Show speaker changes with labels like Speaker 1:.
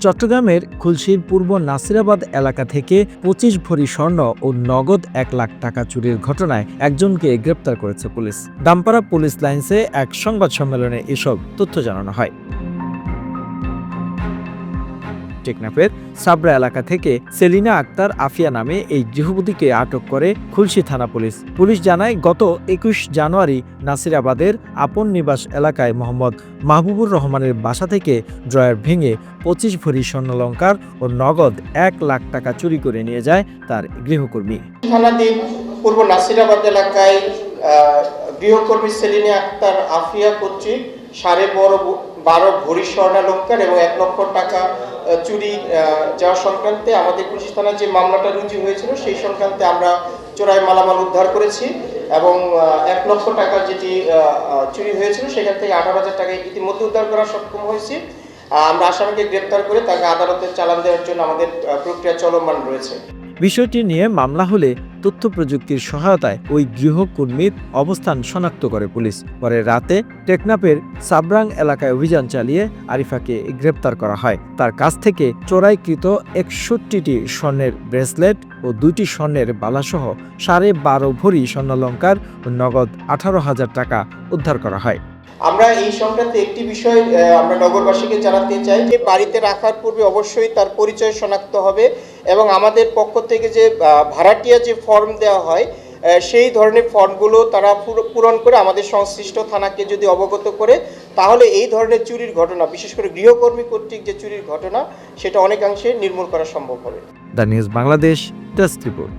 Speaker 1: চট্টগ্রামের খুলশীর পূর্ব নাসিরাবাদ এলাকা থেকে পঁচিশ ভরি স্বর্ণ ও নগদ এক লাখ টাকা চুরির ঘটনায় একজনকে গ্রেপ্তার করেছে পুলিশ। দামপাড়া পুলিশ লাইন্সে এক সংবাদ সম্মেলনে এসব তথ্য জানানো হয়। টেকনাফের সাবরা এলাকা থেকে সেলিনা আক্তার আফিয়া নামে এই গৃহবধূকে আটক করে খুলশী থানা পুলিশ। পুলিশ জানায়, গত একুশ জানুয়ারি নাসিরাবাদের আপন নিবাস এলাকায় মোহাম্মদ মাহবুবুর রহমানের বাসা থেকে ড্রয়ার ভেঙে পঁচিশ ভরি স্বর্ণলঙ্কার ও নগদ এক লাখ টাকা চুরি করে নিয়ে যায় তার গৃহকর্মী।
Speaker 2: পূর্ব নাসিরাবাদ এলাকায় গৃহকর্মী সেলিনে আক্তার আফিয়া কর্তৃক সাড়ে বড় বারো ভরি স্বর্ণালঙ্কার এবং এক লক্ষ টাকা চুরি যাওয়া সংক্রান্তে আমাদের পুলিশ থানার যে মামলাটা রুজু হয়েছিল, সেই সংক্রান্তে আমরা চোরাই মালামাল উদ্ধার করেছি এবং এক লক্ষ টাকা যেটি চুরি হয়েছিল, সেখান থেকে আঠারো হাজার টাকা ইতিমধ্যে উদ্ধার করা সক্ষম হয়েছি। আমরা আসামিকে গ্রেপ্তার করে তাকে আদালতে চালান দেওয়ার জন্য আমাদের প্রক্রিয়া চলমান রয়েছে।
Speaker 1: বিষয়টি নিয়ে মামলা হলে তথ্য প্রযুক্তির সহায়তায় ওই গৃহকর্মীর অবস্থান শনাক্ত করে পুলিশ। পরে রাতে টেকনাপের সাবরাং এলাকায় অভিযান চালিয়ে আরিফাকে গ্রেপ্তার করা হয়। তার কাছ থেকে চোরাইকৃত একষট্টিটি স্বর্ণের ব্রেসলেট ও দুটি স্বর্ণের বালাসহ সাড়ে বারো ভরি স্বর্ণালঙ্কার ও নগদ আঠারো হাজার টাকা উদ্ধার করা হয়।
Speaker 2: আমরা এই সংক্রান্তে একটি বিষয় আমরা নগরবাসীকে জানাতে চাই যে বাড়িতে রাখার পূর্বে অবশ্যই তার পরিচয় শনাক্ত হবে এবং আমাদের পক্ষ থেকে যে ভাড়াটিয়া যে ফর্ম দেওয়া হয় সেই ধরনের ফর্মগুলো তারা পূরণ করে আমাদের সংশ্লিষ্ট থানাকে যদি অবগত করে, তাহলে এই ধরনের চুরির ঘটনা, বিশেষ করে গৃহকর্মী কর্তৃক যে চুরির ঘটনা, সেটা অনেকাংশে নির্মূল করা সম্ভব হবে।
Speaker 1: The news Bangladesh report.